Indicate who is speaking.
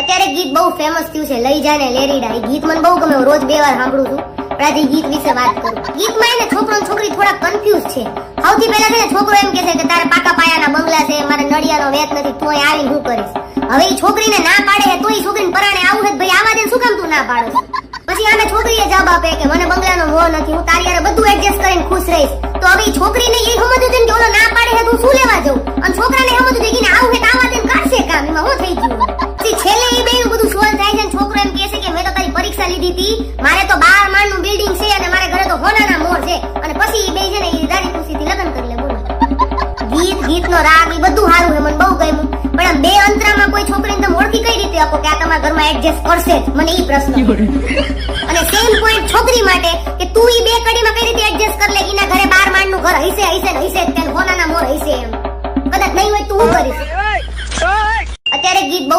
Speaker 1: અત્યારે ગીત બહુ ફેમસ થયું છે, લઈ જાય ને લેરીડા. એ ગીત મને બહુ ગમે રોજ બે વાર સાંભળું છું. પણ આજે ગીત વિશે વાત કરું. ગીતમાં એને છોકરો છોકરી થોડા કન્ફ્યુઝ છે. સૌથી પહેલા છે છોકરો એમ કે છે કે તારે પાકા પાયાના બંગલા છે, મારે નડિયાનો વેત નથી, તોય આવી હું કરીશ. હવે એ છોકરીને ના પાડે તો એ છોકરીને પરાણે આવું છે ભાઈ આવા દે શું કામ તું ના પાડો? પછી આને છોકરીએ જવાબ આપે કે મને બંગલાનો મોહ નથી, હું તારી બધું એડજસ્ટ કરીને ખુશ રહીશ. તો હવે છોકરીને એ સમજવું છે કે ઓલો લીધી હતી. મારે તો બાર માળનું બિલ્ડિંગ છે અને મારે ઘરે તો હોનાના મોર છે. અને પછી એ બે છે ને એ રાજી ખુશીથી લગ્ન કરી લે બોલો. ગીત ગીતનો રાગ એ બધું સારું છે મને બહુ ગમ્યું. પણ આ બે અંતરામાં કોઈ છોકરીને તમે ઓળખી કઈ રીતે આપો કે આ તમારા ઘરમાં એડજસ્ટ કરશે જ? મને એ પ્રશ્ન અને સેમ પોઈન્ટ છોકરી માટે કે તું એ બે કડીમાં કઈ રીતે એડજસ્ટ કરી લે? કે એના ઘરે બાર માળનું ઘર હશે હશે ને હશે તેને હોનાના મોર હશે એમ. કદાચ નહીં હોય તો હું કરીશ. અત્યારે ગીત બહુ